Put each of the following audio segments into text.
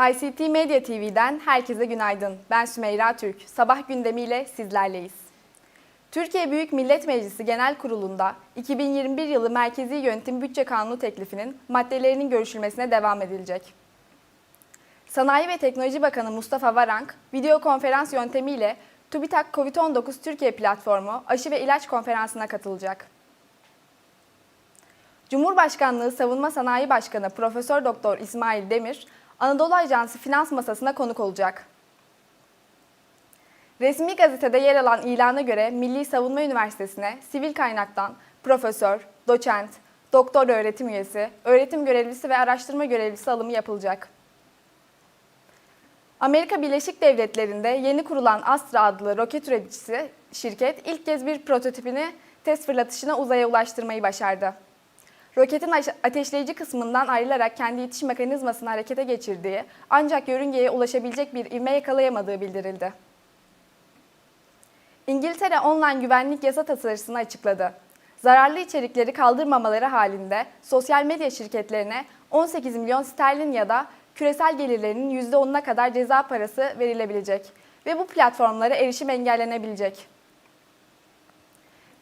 ICT Medya TV'den herkese günaydın. Ben Sümeyra Türk. Sabah gündemiyle sizlerleyiz. Türkiye Büyük Millet Meclisi Genel Kurulu'nda 2021 yılı Merkezi Yönetim Bütçe Kanunu teklifinin maddelerinin görüşülmesine devam edilecek. Sanayi ve Teknoloji Bakanı Mustafa Varank, video konferans yöntemiyle TÜBİTAK COVID-19 Türkiye platformu aşı ve ilaç konferansına katılacak. Cumhurbaşkanlığı Savunma Sanayi Başkanı Profesör Doktor İsmail Demir, Anadolu Ajansı Finans Masası'na konuk olacak. Resmi gazetede yer alan ilana göre Milli Savunma Üniversitesi'ne sivil kaynaktan profesör, doçent, doktor öğretim üyesi, öğretim görevlisi ve araştırma görevlisi alımı yapılacak. Amerika Birleşik Devletleri'nde yeni kurulan Astra adlı roket üreticisi şirket ilk kez bir prototipini test fırlatışına uzaya ulaştırmayı başardı. Roketin ateşleyici kısmından ayrılarak kendi itiş mekanizmasını harekete geçirdiği ancak yörüngeye ulaşabilecek bir ivme yakalayamadığı bildirildi. İngiltere online güvenlik yasa tasarısını açıkladı. Zararlı içerikleri kaldırmamaları halinde sosyal medya şirketlerine 18 milyon sterlin ya da küresel gelirlerinin %10'una kadar ceza parası verilebilecek ve bu platformlara erişim engellenebilecek.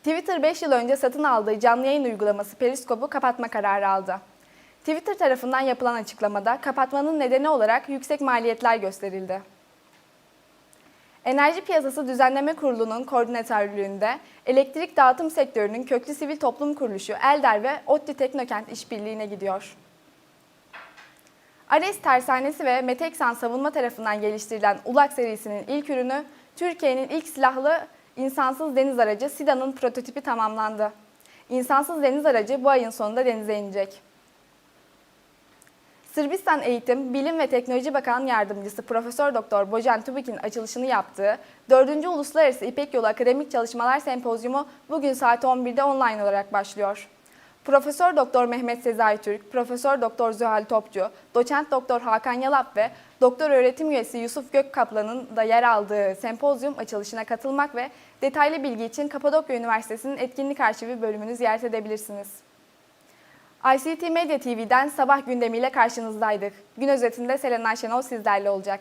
Twitter 5 yıl önce satın aldığı canlı yayın uygulaması Periscope'u kapatma kararı aldı. Twitter tarafından yapılan açıklamada kapatmanın nedeni olarak yüksek maliyetler gösterildi. Enerji Piyasası Düzenleme Kurulu'nun koordinatörlüğünde elektrik dağıtım sektörünün köklü sivil toplum kuruluşu Elder ve ODTÜ Teknokent işbirliğine gidiyor. Ares Tersanesi ve Meteksan Savunma tarafından geliştirilen ULAK serisinin ilk ürünü, Türkiye'nin ilk silahlı insansız deniz aracı SIDA'nın prototipi tamamlandı. İnsansız deniz aracı bu ayın sonunda denize inecek. Sırbistan Eğitim, Bilim ve Teknoloji Bakan Yardımcısı Profesör Doktor Bojan Tubik'in açılışını yaptığı 4. Uluslararası İpek Yolu Akademik Çalışmalar Sempozyumu bugün saat 11'de online olarak başlıyor. Profesör Doktor Mehmet Sezai Türk, Profesör Doktor Zühal Topçu, Doçent Doktor Hakan Yalap ve Doktor Öğretim Üyesi Yusuf Gökkaplan'ın da yer aldığı sempozyum açılışına katılmak ve detaylı bilgi için Kapadokya Üniversitesi'nin etkinlik arşivi bölümünü ziyaret edebilirsiniz. ICT Medya TV'den sabah gündemiyle karşınızdaydık. Gün özetinde Selenay Şenol sizlerle olacak.